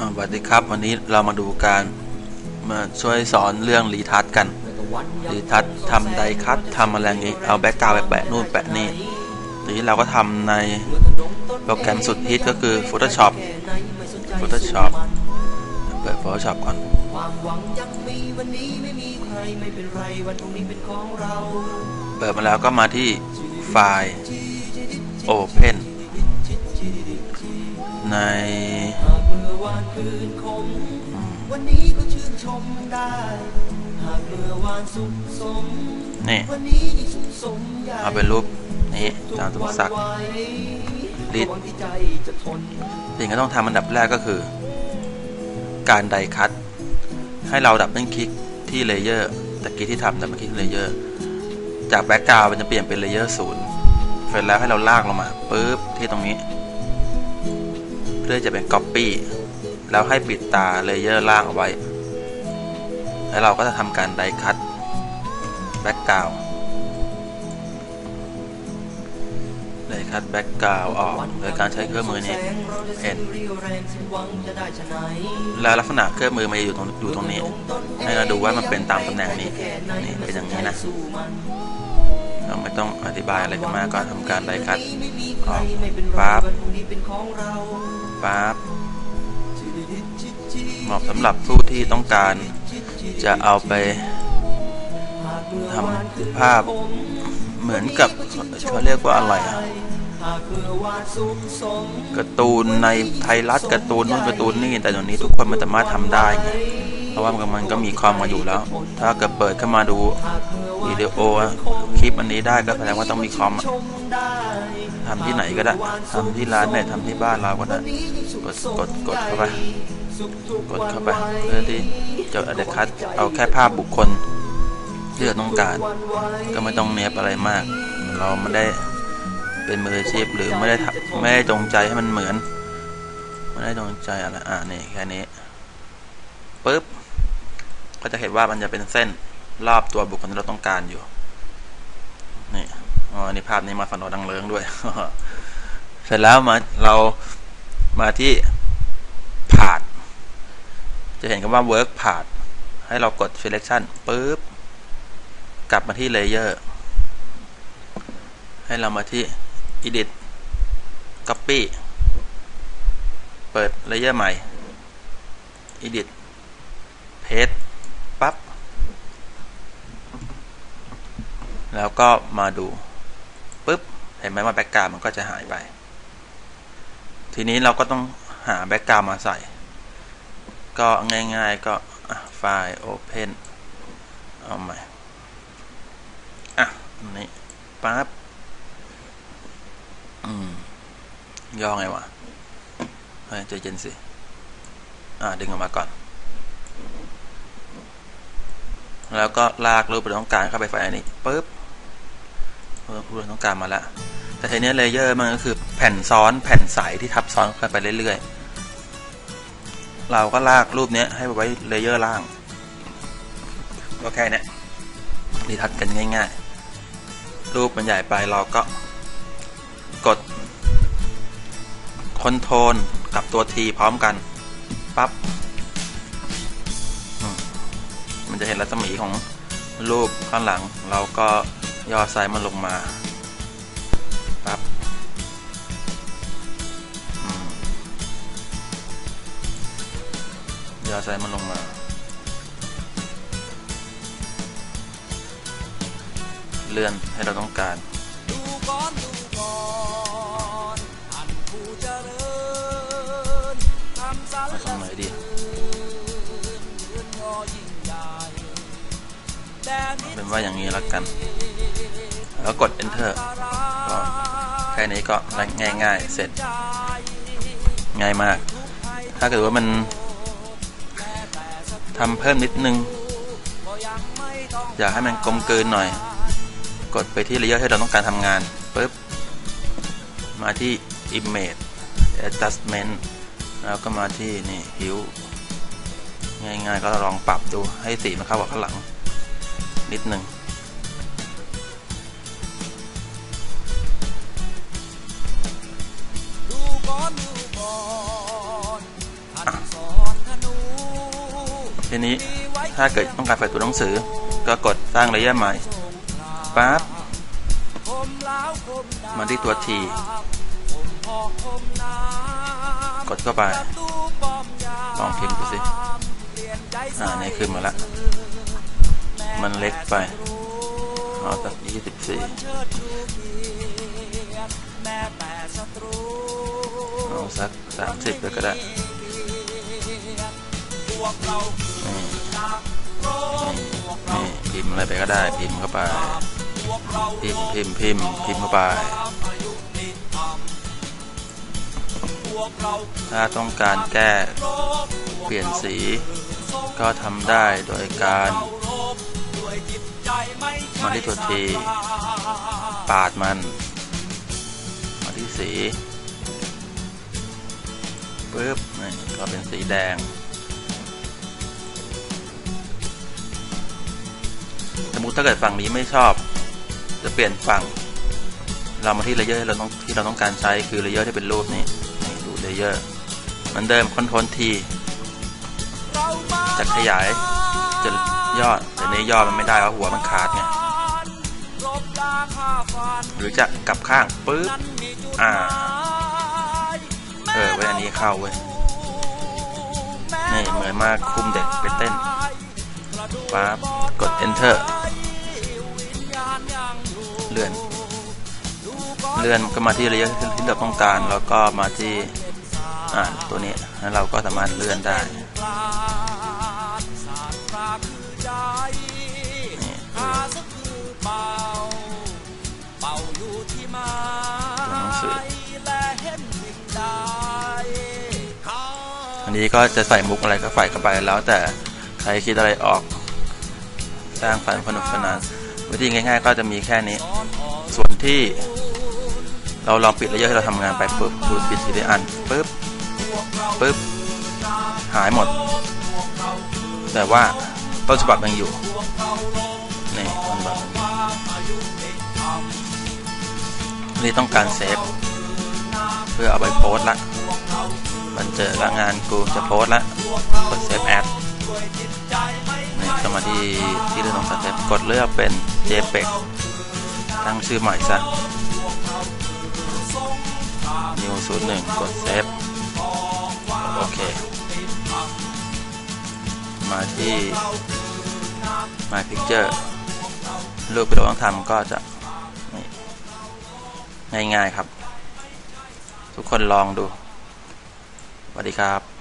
สวัสดีครับ วันนี้เรามาดูการมาช่วยสอนเรื่องรีทัชกันรีทัชทำไดคัตทำอะไรงนี้ เอาแบ็กกราวไปแปะนู่นแปะนี่ทีนี้เราก็ทำในโปรแกรมสุดฮิตก็คือ Photoshop Photoshop เปิด Photoshop ก่อนเป็นไรวันพรุ่งนี้เป็นของเราเปิดมาแล้วก็มาที่ไฟล์ Open ใน คืนคม วันนี้ก็ชื่นชมได้ หากเมื่อวานสุขสม นี่วันนี้ยิ่งสุขสมใหญ่เอาเป็นรูปนี้จางสมศักดิ์ลิลิดดที่ใจจะทนสิ่งที่ต้องทำอันดับแรกก็คือ การไดคัตให้เราดับเบิลคลิกที่เลเยอร์ตะกี้ที่ทำดับเบิลคลิกเลเยอร์จากแบ็กกราวด์มันจะเปลี่ยนเป็นเลเยอร์ศูนย์เสร็จแล้วให้เราลากลงมาปุ๊บที่ตรงนี้ เพื่อจะเป็น Copy แล้วให้ปิดตาเลเยอร์ล่างเอาไว้ แล้วเราก็จะทำการไดคัตแบ็กกราวด์ไดคัตแบ็กกราวด์ออกโดยการใช้เครื่องมือนี้เห็นแล้วลักษณะเครื่องมือมันจะอยู่ตรงอยู่ตรงนี้ ให้เราดูว่ามันเป็นตามตำแหน่งนี้นี่เป็นอย่างนี้นะเราไม่ต้องอธิบายอะไรกันมากก็ทำการไดคัตออกปั๊บปั๊บ เหมาะสำหรับผู้ที่ต้องการจะเอาไปทำภาพเหมือนกับเขาเรียกว่าอะไรอะการ์ตูนในไทยรัฐการ์ตูนนู่นการ์ตูนนี่แต่ตอนนี้ทุกคนมันสามารถทำได้ไงเพราะว่ามันก็มีคอมมาอยู่แล้ว ถ้าเกิดเปิดเข้ามาดูวิดีโอคลิปอันนี้ได้ก็แสดงว่าต้องมีคอมทำที่ไหนก็ได้ทำที่ร้านไหนทำที่บ้านเราก็ได้กดกดกดเข้าไป กดเข้าไปเพื่อที่จะอเดคัดเอาแค่ภาพบุคคลที่เราต้องการ ก็ไม่ต้องเนียบอะไรมาก เราไม่ได้เป็นมืออาชีพหรือไม่ได้ไม่ได้จงใจให้มันเหมือนไม่ได้จงใจอะไรอ่านี่แค่นี้ปุ๊บก็จะเห็นว่ามันจะเป็นเส้นรอบตัวบุคคลที่เราต้องการอยู่นี่อ๋อนี่ภาพนี้มาฝันอดังเลิงด้วย เสร็จแล้วมาเรามาที่ จะเห็นคำว่า work part ให้เรากด selection ปุ๊บ กลับมาที่ layer ให้เรามาที่ edit copy เปิด layer ใหม่ edit paste ปั๊บ แล้วก็มาดูปุ๊บ เห็นไหมว่าแบ็กกราวมันก็จะหายไป ทีนี้เราก็ต้องหาแบ็กกราวมาใส่ ก็ง่าย ๆ ก็ไฟล์ Open เอาใหม่ อะนี่ปั๊บอืมย่อไงวะเฮ้ยใจเย็นสิ อ่า ดึงออกมาก่อน แล้วก็ลากรูปเราต้องการเข้าไปไฟล์นี้ปุ๊บรูปเราต้องการมาล้วแต่ทีนี้เลเยอร์มันก็คือแผ่นซ้อนแผ่นใสที่ทับซ้อนกันไปเรื่อยๆ เราก็ลากรูปนี้ให้ไว้เลเยอร์ล่างก็แค่นี้รีทัชกันง่าย ๆ รูปมันใหญ่ไปเราก็กดคอนโทรลกับตัว T พร้อมกันปับ๊บมันจะเห็นรัศมีของรูปข้างหลัง เราก็ย่อไซส์มันลงมา ย่อไซส์มันลงมา เลื่อนให้เราต้องการดูก่อนดูก่อนท่านผู้เจริญทำสารมาตรงไหนดีเรือนยอยิ่งใหญ่แต่เอาเป็นว่าอย่างนี้แล้วกัน แล้วกด enter ก็แค่นี้ก็ง่ายๆ เสร็จ ง่ายมาก ถ้าเกิดว่ามัน ทำเพิ่มนิดนึง อยากให้มันกลมเกลืนหน่อย กดไปที่ระยะที่เราต้องการทำงานปุ๊บ มาที่ image adjustment แล้วก็มาที่นี่ hue ง่ายๆ ก็ลองปรับดูให้สีมันเข้ากับข้างหลัง นิดนึงดูก่อนดูก่อน ทีนี้ถ้าเกิดต้องการใส่ตัวหนังสือ ก็กดสร้างเลเยอร์ใหม่ปั๊บมาที่ตัว T กดเข้าไปลองพิมพ์ดูสิอ่านี่ขึ้นมาละมันเล็กไปเอาสักยี่สิบสี่เอาสักสามสิบเลยก็ได้ พิมพ์อะไรไปก็ได้พิมพ์เข้าไป พิมพ์พิมพ์พิมพ์พิมพ์เข้าไป ถ้าต้องการแก้เปลี่ยนสี ก็ทำได้โดยการมาที่ตัวทีปาดมัน มาที่สีปึ๊บนี่ก็เป็นสีแดง ถ้าเกิดฝั่งนี้ไม่ชอบ จะเปลี่ยนฝั่ง เรามาที่เลเยอร์ที่เราต้องที่เราต้องการใช้คือเลเยอร์ที่เป็นรูปนี้นี่ดูเลเยอร์เหมือนเดิมคอนโทรลทีจะขยายจะย่อแต่นี้ย่อมันไม่ได้เพราะหัวมันขาดไงหรือจะกลับข้างปึ๊บอ่าเออไว้อันนี้เข้าเว้ยนี่เหมือนมากคุมเด็กไปเต้นปั๊บกด enter เลื่อนก็มาที่ระยะที่เราต้องการ แล้วก็มาที่อ่าตัวนี้แล้วเราก็สามารถเลื่อนได้นี่เออตัวหนังสืออันนี้ก็จะใส่มุกอะไรก็ใส่เข้าไปแล้วแต่ใครคิดอะไรออกสร้างฝันสนุกสนานวิธีง่าย ๆ ก็จะมีแค่นี้ ส่วนที่ เราลองปิดระยะที่เราทำงานไปปุ๊บดูปิดทีละอันปุ๊บปุ๊บหายหมด แต่ว่าต้นฉบับยังอยู่นี่ต้นฉบับนี่ต้องการเซฟเพื่อเอาไปโพสละมันเจอละงานกูจะโพสละกดเซฟแอดนี่ก็มาที่ที่เรื่องของเซฟกดเลือกเป็น JPEG ตั้งชื่อใหม่ซะ มือศูนย์หนึ่งกดเซฟโอเค มาที่ my picture รูปที่เราต้องทำก็จะง่ายๆครับ ทุกคนลองดูสวัสดีครับ